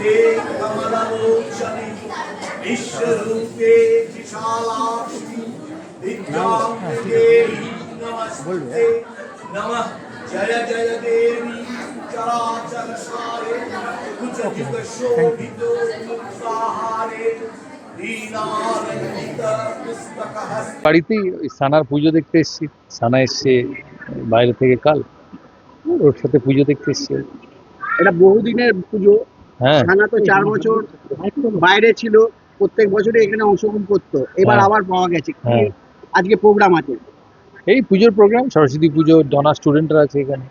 রূপে কমললোচনে বাড়িতেই সানার পুজো দেখতে এসছি। সানা এসছে বাইরে থেকে কাল। ওর সাথে পুজো দেখতে এসছে। এটা বহুদিনের পুজো। হ্যাঁ। থানা তো চার বছর বাইরে ছিল প্রত্যেক বছরই এখানে অংশগ্রহণ করতো। এবার হ্যাঁ। আবার পাওয়া গেছে। হ্যাঁ। আজকে প্রোগ্রাম আছে। এই পুজোর প্রোগ্রাম সরস্বতী পুজো জনা স্টুডেন্টরা আছে এখানে।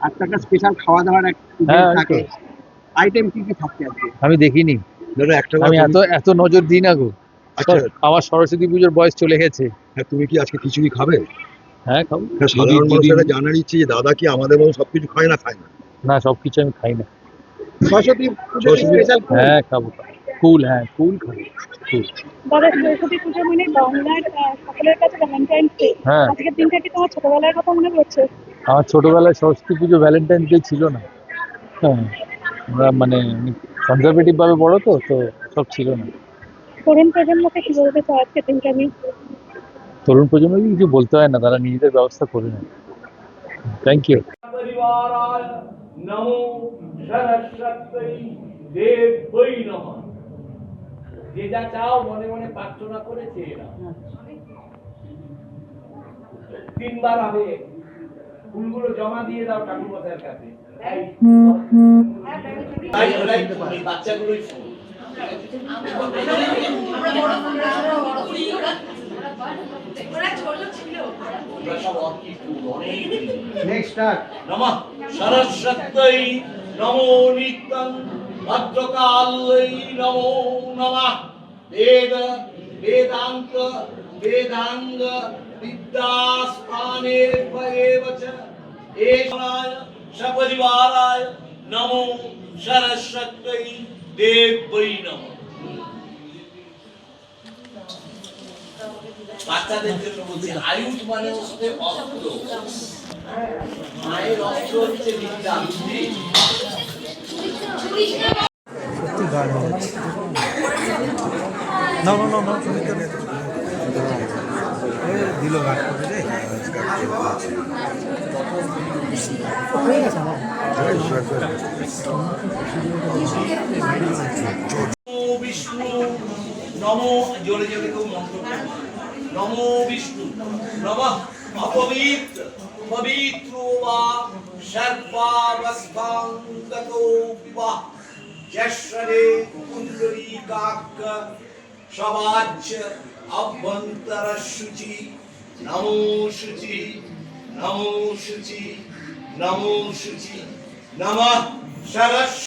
আর একটা স্পেশাল খাওয়া দাওয়ার। থাকে। আইটেম কি কি থাকছে আজকে? আমি দেখিনি। দাদা একটা আমি এত এত নজর দিই না গো। আচ্ছা। আমার সরস্বতী পুজোর বয়স চলে গেছে। হ্যাঁ, তুমি কি আজকে খিচুড়ি খাবে? হ্যাঁ খাব। সাধারণ জানার ইচ্ছে যে দাদা কি আমাদের মতো সবকিছু খায় না খায় না। না সবকিছু আমি খাই না। সরস্বতী হ্যাঁ খাব। কুল হ্যাঁ কুল খাব হ্যাঁ। ছোটবেলায় সরস্বতী পুজো ভ্যালেন্টাইন ছিল না। হ্যাঁ মানে বড় তো তো সব ছিল না। তরুণ প্রজন্মকে তরুণ কিছু বলতে হয় না তারা নিজেদের ব্যবস্থা করে নেয়। থ্যাংক ইউ নমো দেব বই নহন যে যা চাও মনে মনে প্রার্থনা তিনবার ফুলগুলো জমা দিয়ে দাও ঠাকুর মশাইয়ের কাছে বাচ্চাগুলোই নেক্সট সরস্বতী নমো নিত্যং ভদ্রকাল্যৈ নমো নমঃ। বেদ, বেদান্ত, বেদাঙ্গ, বিদ্যাস্থানে ভয়েব চ। এষায় সপরিবারায় নমো সরস্বত্যৈ দেবৈ নমঃ। বাচ্চাদের জন্য বলছি, আয়ুষ মানে হচ্ছে অস্ত্র। মায়ের অস্ত্র হচ্ছে বিদ্যা। বুদ্ধি No, no, no, no, Sumit নেই দিল গাছ করে বিষ্ণু নমো জোরে জোরে কেউ মন্ত্র। বিষ্ণু। নম অপবিত্র পবিত্র বা সর্বাবস্থাং গতো বিবা যশ্বরে কুণ্ডলী কাক সবাচ্য অভ্যন্তর শুচি নমো শুচি নমো শুচি নমো শুচি নমঃ সরস্ব